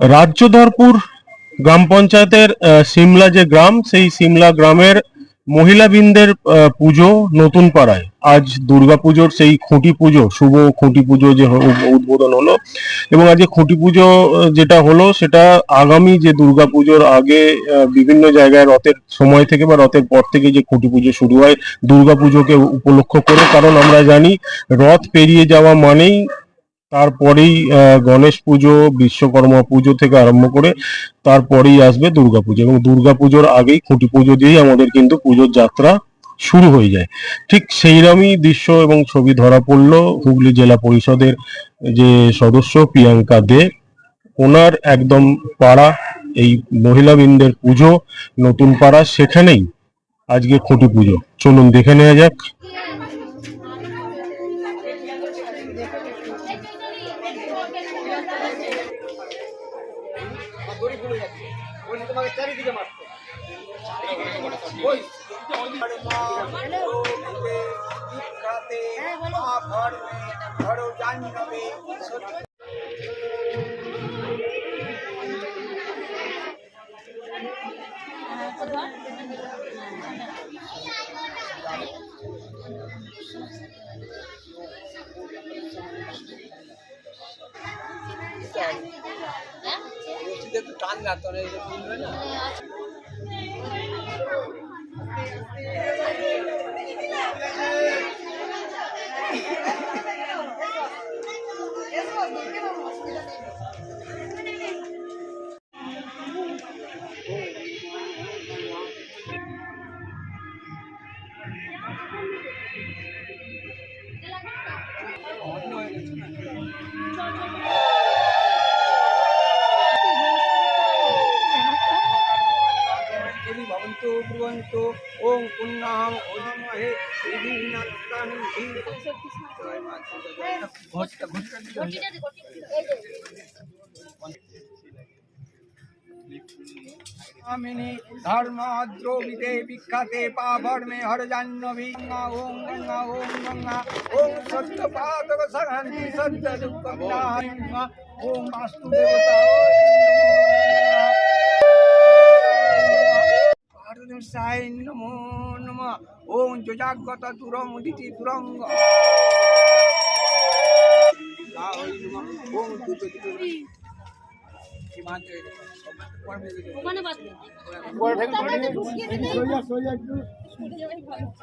রাজ্যধরপুর গ্রাম পঞ্চায়েতের সিমলা যে গ্রাম সেই সিমলা গ্রামের মহিলাবৃন্দের পুজো নতুন পাড়ায়। আজ দুর্গাপুজোর সেই খুঁটি পুজো শুভ খুঁটি পুজো যে উদ্বোধন হলো এবং আজকে খুঁটি পুজো যেটা হলো সেটা আগামী যে দুর্গাপুজোর আগে আহ, বিভিন্ন জায়গায় রথের সময় থেকে বা রথের পর থেকে যে খুঁটি পুজো শুরু হয় দুর্গাপুজোকে উপলক্ষ করে। কারণ আমরা জানি রথ পেরিয়ে যাওয়া মানেই তারপরেই গণেশ পুজো, বিশ্বকর্মা পুজো থেকে আরম্ভ করে তারপরেই আসবে দুর্গাপুজো এবং দুর্গাপুজোর আগেই খুঁটি পুজো দিয়েই আমাদের কিন্তু পুজোর যাত্রা শুরু হয়ে যায়। ঠিক সেইরকমই দৃশ্য এবং ছবি ধরা পড়ল হুগলি জেলা পরিষদের যে সদস্য প্রিয়াঙ্কা দে। ওনার একদম পাড়া, এই মহিলাবৃন্দের পুজো, নতুন পাড়া সেখানেই আজকে খুঁটি পুজো। চলুন দেখে নেওয়া যাক। দড়ি খুলে যাচ্ছে ওই তোমাকে চারিদিকে মারছে ওই ঘর ঘর জানি একটু টান না তো তুলবে না तो ओम पुण्यम महे धर्माद्रोविदे विख्याते पाभर में हर जन्म जाह्नवी ओम गंगा ओम गंगा ओम सत्य पादक सगंति सत्य दुख ओम वास्तु देवता সাই নমো নম ওং যোজাগত উদিতি দুটো দুটো ওখানে বাঁধবে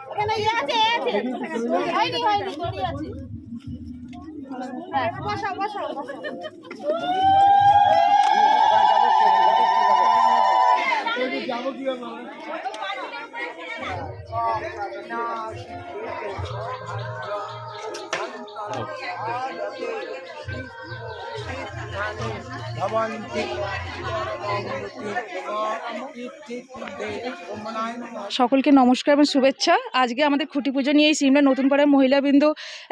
এখানে ইয়ে আছে, এ আছে। হয়নি, হয়নি, দড়ি আছে। হ্যাঁ, বসাও, বসাও, ভবন্তি সকলকে নমস্কার এবং শুভেচ্ছা। আজকে আমাদের খুঁটি পুজো নিয়ে এই সিমলা নতুন পাড়ার মহিলাবৃন্দ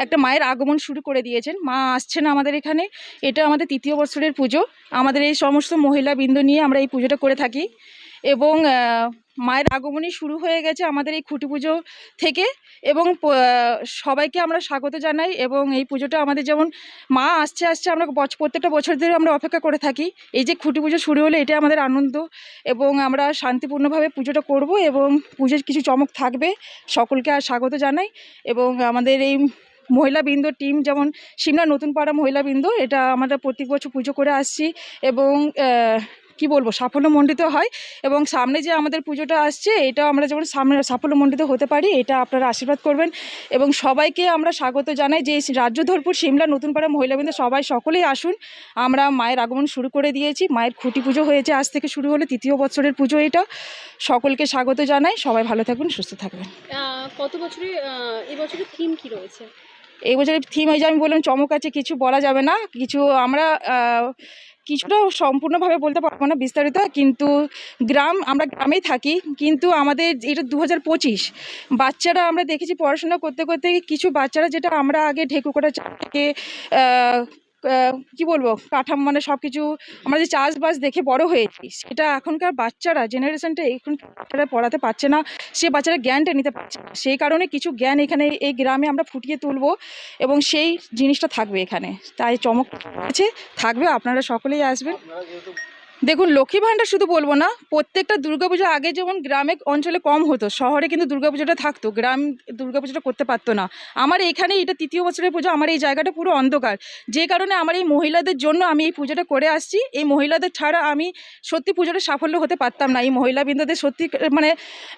একটা মায়ের আগমন শুরু করে দিয়েছেন। মা আসছেন আমাদের এখানে। এটা আমাদের তৃতীয় বছরের পুজো। আমাদের এই সমস্ত মহিলাবৃন্দ নিয়ে আমরা এই পুজোটা করে থাকি। এবং মায়ের আগমনই শুরু হয়ে গেছে আমাদের এই খুঁটি পুজো থেকে এবং সবাইকে আমরা স্বাগত জানাই এবং এই পুজোটা আমাদের যেমন মা আসছে আসছে আমরা প্রত্যেকটা বছর ধরে আমরা অপেক্ষা করে থাকি। এই যে খুঁটি পুজো শুরু হলে এটা আমাদের আনন্দ এবং আমরা শান্তিপূর্ণভাবে পুজোটা করব এবং পুজোর কিছু চমক থাকবে, সকলকে আর স্বাগত জানাই এবং আমাদের এই মহিলাবৃন্দ টিম যেমন সিমলা নতুন পাড়া মহিলাবৃন্দ এটা আমরা প্রত্যেক বছর পুজো করে আসছি এবং কি বলব সাফল্যমণ্ডিত হয় এবং সামনে যে আমাদের পুজোটা আসছে এটা আমরা যেমন সামনে সাফল্যমণ্ডিত হতে পারি এটা আপনারা আশীর্বাদ করবেন। এবং সবাইকে আমরা স্বাগত জানাই যে রাজ্যধরপুর সিমলা নতুন পাড়া মহিলাবৃন্দ সবাই সকলেই আসুন। আমরা মায়ের আগমন শুরু করে দিয়েছি মায়ের খুঁটি পুজো হয়েছে আজ থেকে শুরু হলে তৃতীয় বছরের পুজো এটা। সকলকে স্বাগত জানাই সবাই ভালো থাকবেন সুস্থ থাকবেন। কত বছরে আহ, এবছরের থিম কি রয়েছে? এই বছরের থিম এই যে আমি বললাম চমক আছে কিছু বলা যাবে না কিছু আমরা কিছুটা সম্পূর্ণভাবে বলতে পারব না বিস্তারিত, কিন্তু গ্রাম, আমরা গ্রামেই থাকি, কিন্তু আমাদের এটা দু হাজার পঁচিশ, বাচ্চারা আমরা দেখেছি পড়াশোনা করতে করতে কিছু বাচ্চারা যেটা আমরা আগে ঢেকুকোটা থেকে কি বলব, কাঠাম মানে সব কিছু আমরা যে চাষবাস দেখে বড় হয়েছি, সেটা এখনকার বাচ্চারা জেনারেশনটা এখন বাচ্চারা পড়াতে পারছে না, সে বাচ্চারা জ্ঞানটা নিতে পারছে সেই কারণে কিছু জ্ঞান এখানে এই গ্রামে আমরা ফুটিয়ে তুলব এবং সেই জিনিসটা থাকবে এখানে। তাই চমক আছে, থাকবে, আপনারা সকলেই আসবেন। দেখুন, লক্ষ্মী ভাণ্ডার শুধু বলব না, প্রত্যেকটা দুর্গাপুজো আগে যেমন গ্রামে অঞ্চলে কম হতো, শহরে কিন্তু দুর্গাপুজোটা থাকতো, গ্রাম দুর্গাপুজোটা করতে পারতো না। আমার এখানে এটা তৃতীয় বছরের পুজো, আমার এই জায়গাটা পুরো অন্ধকার। যে কারণে আমার এই মহিলাদের জন্য আমি এই পুজোটা করে আসছি। এই মহিলাদের ছাড়া আমি সত্যি পুজোটা সাফল্য হতে পারতাম না। এই মহিলাবৃন্দদের সত্যি মানে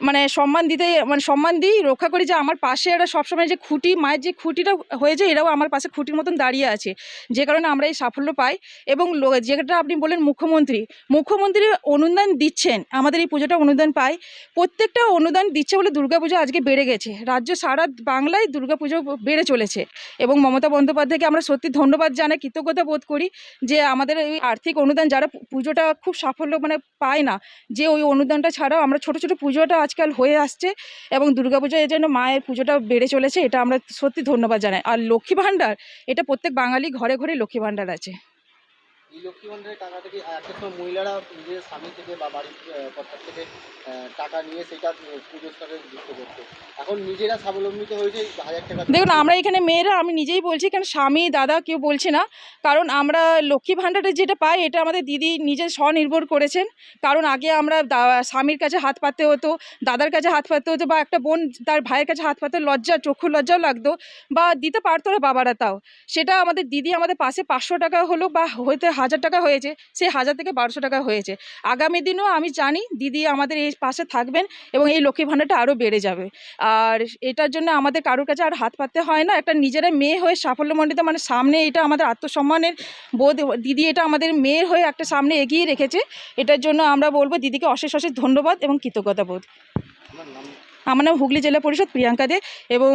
মানে সম্মান দিতে মানে সম্মান দিই রক্ষা করি যে আমার পাশে এরা সবসময় যে খুঁটি, মায়ের যে খুঁটিটা হয়েছে এরাও আমার পাশে খুঁটির মতন দাঁড়িয়ে আছে। যে কারণে আমরা এই সাফল্য পাই এবং যেটা আপনি বলেন মুখ্যমন্ত্রী মুখ্যমন্ত্রী অনুদান দিচ্ছেন, আমাদের এই পুজোটা অনুদান পাই প্রত্যেকটা অনুদান দিচ্ছে বলে দুর্গাপুজো আজকে বেড়ে গেছে। রাজ্য সারা বাংলায় দুর্গাপুজো বেড়ে চলেছে এবং মমতা বন্দ্যোপাধ্যায়কে আমরা সত্যি ধন্যবাদ জানাই কৃতজ্ঞতা বোধ করি যে আমাদের এই আর্থিক অনুদান যারা পুজোটা খুব সাফল্য মানে পায় না, যে ওই অনুদানটা ছাড়াও আমরা ছোট ছোট পুজোটা আজকাল হয়ে আসছে এবং দুর্গাপুজো এই জন্য মায়ের পুজোটা বেড়ে চলেছে, এটা আমরা সত্যি ধন্যবাদ জানাই। আর লক্ষ্মী ভাণ্ডার, এটা প্রত্যেক বাঙালি ঘরে ঘরে লক্ষ্মী ভাণ্ডার আছে। এই লক্ষ্মী ভান্ডারের টাকা থেকে একটা সময় মহিলারা নিজের স্বামী থেকে বা বাড়ির কর্তার থেকে টাকা নিয়ে সেটা পুজোর সাথে যুক্ত করতো। এখন নিজেরা স্বাবলম্বিত হয়েছে হাজার টাকা দেখুন, আমরা এখানে মেয়েরা, আমি নিজেই বলছি কারণ স্বামী, দাদা কেউ বলছে না। কারণ আমরা লক্ষ্মী ভাণ্ডারের যেটা পাই, এটা আমাদের দিদি নিজে স্বনির্ভর করেছেন। কারণ আগে আমরা স্বামীর কাছে হাত পাততে হতো, দাদার কাছে হাত পাততে হতো, বা একটা বোন তার ভাইয়ের কাছে হাত পাততে লজ্জা চক্ষু লজ্জাও লাগতো, বা দিতে পারতো না বাবারা তাও। সেটা আমাদের দিদি আমাদের পাশে পাঁচশো টাকা হলো, বা হইতে হাজার টাকা হয়েছে সেই হাজার থেকে বারোশো টাকা হয়েছে। আগামী দিনও আমি জানি দিদি আমাদের এই পাশে থাকবেন এবং এই লক্ষ্মী ভাণ্ডারটা আরও বেড়ে যাবে। আর এটার জন্য আমাদের কারোর কাছে আর হাত পাততে হয় না, একটা নিজেরা মেয়ে হয়ে সাফল্যমণ্ডিত মানে সামনে এটা আমাদের আত্মসম্মানের বোধ, দিদি এটা আমাদের মেয়ের হয়ে একটা সামনে এগিয়ে রেখেছে। এটার জন্য আমরা বলব দিদিকে অশেষ অশেষ ধন্যবাদ এবং কৃতজ্ঞতা বোধ। আমার নাম হুগলি জেলা পরিষদ, প্রিয়াঙ্কা দে এবং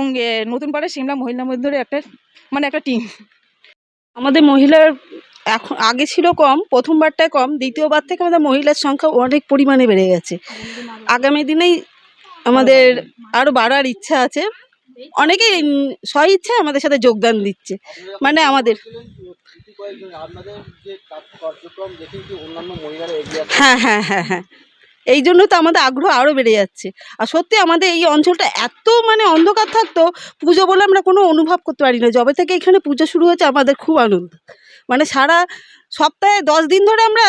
নতুন পাড়া সিমলা মহিলা মন্দিরের একটা মানে একটা টিম আমাদের মহিলার এখন আগে ছিল কম, প্রথমবারটায় কম, দ্বিতীয়বার থেকে আমাদের মহিলার সংখ্যা অনেক পরিমাণে বেড়ে গেছে। আগামী দিনেই আমাদের আরও বাড়ার ইচ্ছা আছে। অনেকেই স্ব আমাদের সাথে যোগদান দিচ্ছে মানে আমাদের- হ্যাঁ হ্যাঁ হ্যাঁ হ্যাঁ। এই জন্য তো আমাদের আগ্রহ আরও বেড়ে যাচ্ছে। আর সত্যি আমাদের এই অঞ্চলটা এত মানে অন্ধকার থাকতো, পুজো বলে আমরা কোনো অনুভব করতে পারি না। যবে থেকে এখানে পুজো শুরু হয়েছে, আমাদের খুব আনন্দ। মানে সারা সপ্তাহে দশ দিন ধরে আমরা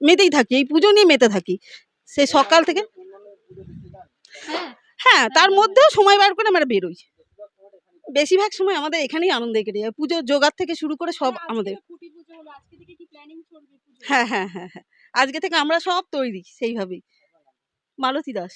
মেতেই থাকি, এই পুজো নিয়ে মেতে থাকি। সে সকাল থেকে হ্যাঁ তার মধ্যেও সময় বার করে আমরা বেরোই। বেশিরভাগ সময় আমাদের এখানেই আনন্দে কেটে যায়। পুজো জোগাড় থেকে শুরু করে সব আমাদের। হ্যাঁ হ্যাঁ হ্যাঁ হ্যাঁ। আজকে থেকে আমরা সব তৈরি, সেইভাবেই। মালতী দাস।